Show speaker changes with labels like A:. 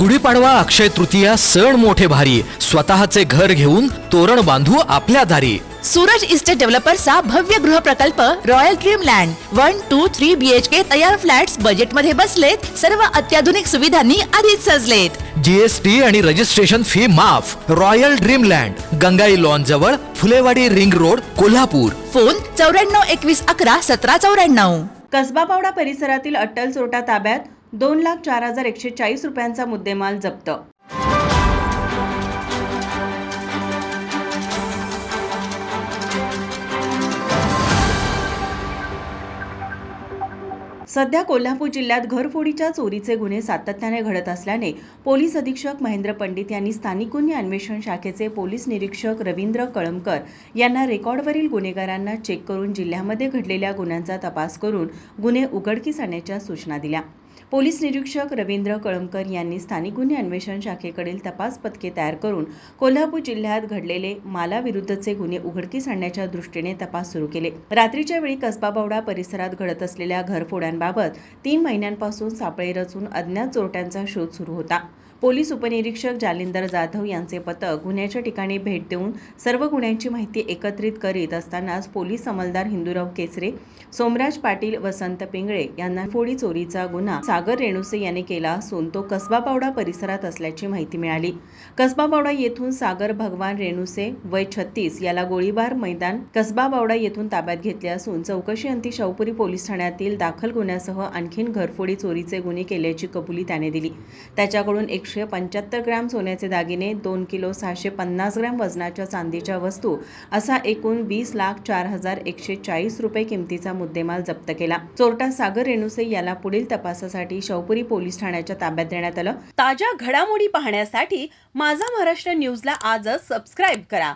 A: गुढीपाडवा अक्षय तृतीया सण मोठे भारी. स्वतःचे घर घेऊन तोरण बांधू आपल्या दारी.
B: सूरज इस्टेट डेव्हलपर्सचा भव्य गृह प्रकल्प royal dream land one two three BHK तयार फ्लॅट्स बजेटमध्ये बसलेत. सर्व अत्याधुनिक सुविधांनी आधीच सजलेत.
A: जीएसटी आणि रजिस्ट्रेशन फी माफ. Royal dream land Gangai lawn जवळ Phulewadi ring road Kolhapur.
B: Phone चौऱ्याण्णव एकवीस अकरा सतरा चौऱ्याण्णव.
C: कसबा पावडा परिसरातील अट्टल चोरटा ताब्यात दोन लाख चार हजार एकशे चाळीस रुपयांचा मुद्देमाल जप्त. सध्या कोल्हापूर जिल्ह्यात घरफोडीच्या चोरीचे गुन्हे सातत्याने घडत असल्याने पोलीस अधीक्षक महेंद्र पंडित यांनी स्थानिक गुन्हे अन्वेषण शाखेचे पोलीस निरीक्षक रवींद्र कळमकर यांना रेकॉर्डवरील गुन्हेगारांना चेक करून जिल्ह्यामध्ये घडलेल्या गुन्ह्यांचा तपास करून गुन्हे उघडकीस आणण्याच्या सूचना दिल्या. पोलीस निरीक्षक रवींद्र कळमकर यांनी स्थानिक गुन्हे अन्वेषण शाखेकडील तपास पथके तयार करून कोल्हापूर जिल्ह्यात घडलेले मालाविरुद्धचे गुन्हे उघडकीस आणण्याच्या दृष्टीने तपास सुरू केले. रात्रीच्या वेळी कसबाबावडा परिसरात घडत असलेल्या घरफोड्यांबाबत तीन महिन्यांपासून सापळे रचून अज्ञात चोरट्यांचा शोध सुरू होता. पोलीस उपनिरीक्षक जालिंदर जाधव यांचे पथक गुन्ह्याच्या ठिकाणी भेट देऊन सर्व गुन्ह्यांची माहिती एकत्रित करीत असतानाच पोलीस अंमलदार हिंदूराव केसरे सोमराज पाटील वसंत पिंगळे यांना फोडी चोरीचा गुन्हा सागर रेणुसे यांनी केला असून तो कसबा पावडा परिसरात असल्याची माहिती मिळाली. कसबा पावडा येथून सागर भगवान रेणुसे वय छत्तीस याला गोळीबार मैदान कसबा पावडा येथून ताब्यात घेतले असून चौकशी अंती शाहूपुरी पोलीस ठाण्यातील दाखल गुन्ह्यासह आणखीन घरफोडी चोरीचे गुन्हे केल्याची कबुली त्याने दिली. त्याच्याकडून एकशे पंच्याहत्तर ग्रॅम सोन्याचे दागिने दोन किलो सहाशे पन्नास ग्रॅम वजनाच्या चांदीच्या वस्तू असा एकूण वीस लाख चार हजार एकशे चाळीस रुपये किमतीचा मुद्देमाल जप्त केला. चोरटा सागर रेणुसे याला पुढील तपासासाठी शौपुरी पोलीस ठाण्याच्या ताब्यात देण्यात आलं. ताज्या घडामोडी पाहण्यासाठी माझा महाराष्ट्र न्यूजला आजच सबस्क्राईब करा.